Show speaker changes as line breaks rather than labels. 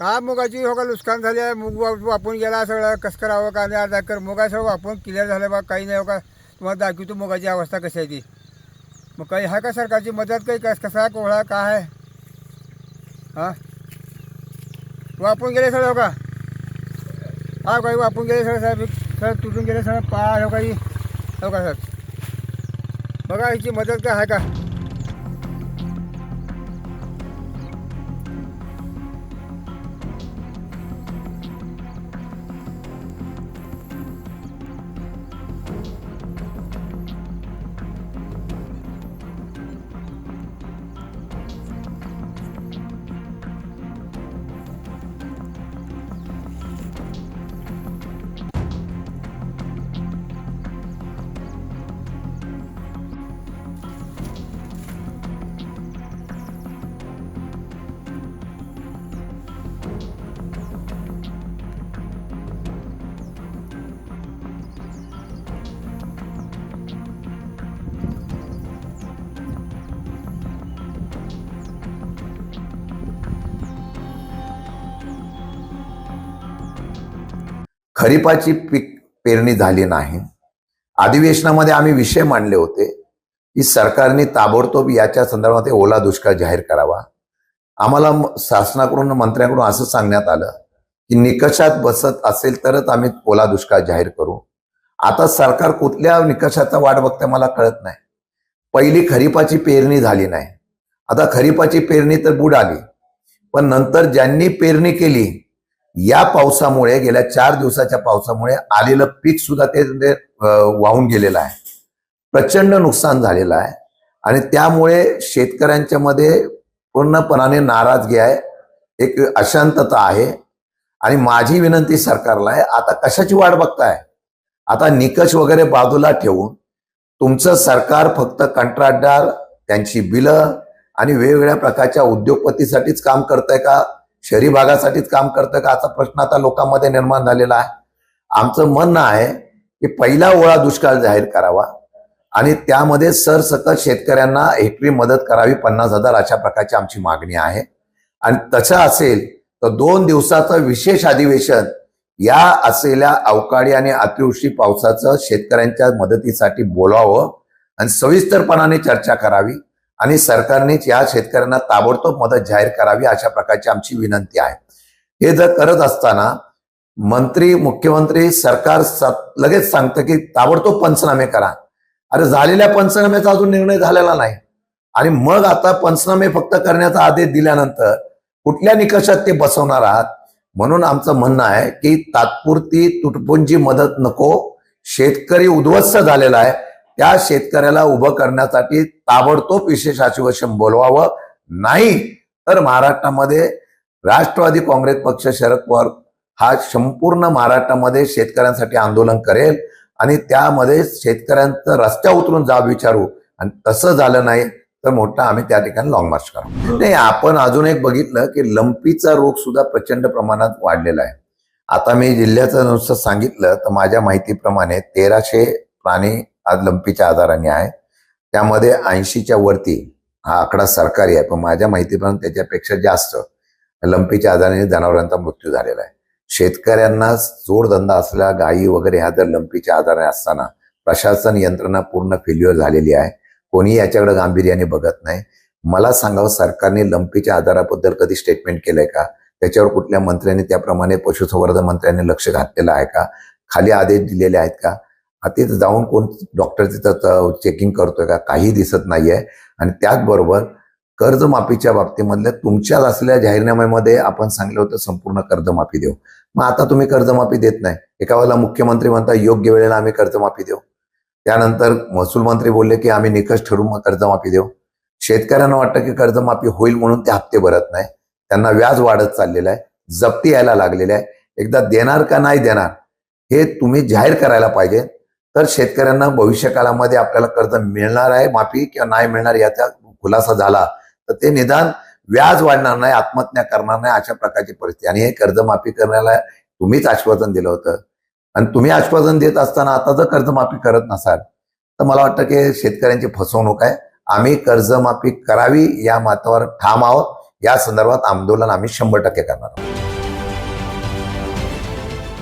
काय मुगाची हो का नुकसान झाले आहे? मूग वापून गेला सगळं कसं करावं का नाही अर्धा कर मुगा सगळं वापून क्लिअर झालं बा काही नाही हो का. तुम्हाला दाखवतो मुगाची अवस्था कशी आहे ती. मग काही आहे का सरकारची मदत काही कस कसा कोहळा काय आहे? हां? वापून गेले सगळं हो का? हा काही वापून गेले सगळं साहेब. सर तुटून गेले सगळं पाय हो काही. हो का साहेब बघा याची मदत काय आहे का?
खरीपाची पीक पेरणी झाली नाही. अधिवेशनामध्ये आम्ही विषय मांडले होते की सरकारने ताबडतोब याच्या संदर्भात ओला दुष्काळ जाहीर करावा. आम्हाला शासनाकडून मंत्र्यांकडून असं सांगण्यात आलं की निकषात बसत असेल तरच आम्ही ओला दुष्काळ जाहीर करू. आता सरकार कुठल्या निकषाचा वाट बघते मला कळत नाही. पहिली खरीपाची पेरणी झाली नाही. आता खरीपाची पेरणी तर बुड आली. पण नंतर ज्यांनी पेरणी केली या पावसामुळे गेल्या चार दिवसाच्या पावसामुळे आलेलं पीक सुद्धा ते म्हणजे, वाहून गेलेलं आहे. प्रचंड नुकसान झालेलं आहे. आणि त्यामुळे शेतकऱ्यांच्या मध्ये पूर्णपणाने नाराजगी आहे. एक अशांतता आहे. आणि माझी विनंती सरकारला आहे आता कशाची वाट बघताय? आता निकष वगैरे बाजूला ठेवून तुमचं सरकार फक्त कंत्राटदार त्यांची बिलं आणि वेगवेगळ्या प्रकारच्या उद्योगपतीसाठीच काम करतंय का? शहरी भागासाठीच काम करतं का? असा प्रश्न आता लोकांमध्ये निर्माण झालेला आहे. आमचं म्हणणं आहे की पहिला ओळा दुष्काळ जाहीर करावा आणि त्यामध्ये सरसकट शेतकऱ्यांना हेक्टरी मदत करावी पन्नास हजार अशा प्रकारची आमची मागणी आहे. आणि तसं असेल तर दोन दिवसाचं विशेष अधिवेशन या असलेल्या अवकाळी आणि अतिवृष्टी पावसाचं शेतकऱ्यांच्या मदतीसाठी बोलावं आणि सविस्तरपणाने चर्चा करावी. आणि सरकारनेच या शेतकऱ्यांना ताबडतोब मदत जाहीर करावी अशा प्रकारची आमची विनंती आहे. हे जर करत असताना मंत्री मुख्यमंत्री सरकार लगेच सांगतं की ताबडतोब पंचनामे करा. अरे झालेल्या पंचनाम्याचा अजून निर्णय झालेला नाही. आणि मग आता पंचनामे फक्त करण्याचा आदेश दिल्यानंतर कुठल्या निकषात ते बसवणार आहात? म्हणून आमचं म्हणणं आहे की तात्पुरती तुटपुंजी मदत नको. शेतकरी उद्ध्वस्त झालेला आहे. त्या शेतकऱ्याला उभं करण्यासाठी ताबडतोब विशेष अधिवेशन बोलवावं नाही तर महाराष्ट्रामध्ये राष्ट्रवादी काँग्रेस पक्ष शरद पवार हा संपूर्ण महाराष्ट्रामध्ये शेतकऱ्यांसाठी आंदोलन करेल आणि त्यामध्ये शेतकऱ्यांचं रस्त्या उतरून जाब विचारू आणि तसं झालं नाही तर मोठा आम्ही त्या ठिकाणी लॉंग मार्च करू. नाही आपण अजून एक बघितलं की लंपीचा रोग सुद्धा प्रचंड प्रमाणात वाढलेला आहे. आता मी जिल्ह्याचं नुसतं सांगितलं तर माझ्या माहितीप्रमाणे तेराशे प्राणी आज लंपीच्या आजाराने आहे. त्यामध्ये ऐंशीच्या वरती हा आकडा सरकारी आहे. पण माझ्या माहितीप्रमाणे त्याच्यापेक्षा जास्त लंपीच्या आजाराने जनावरांचा मृत्यू झालेला आहे. शेतकऱ्यांना जोडधंदा असलेल्या गायी वगैरे ह्या जर लंपीच्या आजाराने असताना प्रशासन यंत्रणा पूर्ण फेल्युअर झालेली आहे. कोणी याच्याकडे गांभीर्याने बघत नाही. मला सांगावं सरकारने लंपीच्या आजाराबद्दल कधी स्टेटमेंट केलंय का? त्याच्यावर कुठल्या मंत्र्यांनी त्याप्रमाणे पशुसंवर्धन मंत्र्यांनी लक्ष घातलेलं आहे का? खाली आदेश दिलेले आहेत का? तिथं जाऊन कोण डॉक्टर तिथं चेकिंग करतोय का काही दिसत नाहीये. आणि त्याचबरोबर कर्जमाफीच्या बाबतीमधल्या तुमच्या असलेल्या जाहीरनाम्यामध्ये आपण सांगितलं होतं संपूर्ण कर्जमाफी देऊ. मग आता तुम्ही कर्जमाफी देत नाही. एका वेळेला मुख्यमंत्री म्हणता योग्य वेळेला आम्ही कर्जमाफी देऊ. त्यानंतर महसूल मंत्री बोलले की आम्ही निकष ठरवून मग कर्जमाफी देऊ. शेतकऱ्यांना वाटतं की कर्जमाफी होईल म्हणून ते हप्ते भरत नाही. त्यांना व्याज वाढत चाललेलं आहे. जप्ती यायला लागलेली आहे. एकदा देणार का नाही देणार हे तुम्ही जाहीर करायला पाहिजे. तर शेतकऱ्यांना भविष्य काळामध्ये आपल्याला कर्ज मिळणार आहे माफी किंवा नाही मिळणार याचा खुलासा झाला तर ते निदान व्याज वाढणार नाही आत्महत्या करणार नाही अशा प्रकारची परिस्थिती. आणि हे कर्जमाफी करण्याला तुम्हीच आश्वासन दिलं होतं. आणि तुम्ही आश्वासन देत असताना आता जर कर्जमाफी करत नसाल तर मला वाटतं की शेतकऱ्यांची फसवणूक आहे. आम्ही कर्जमाफी करावी या मातावर ठाम आहोत. या संदर्भात आंदोलन आम्ही शंभर टक्के करणार आहोत.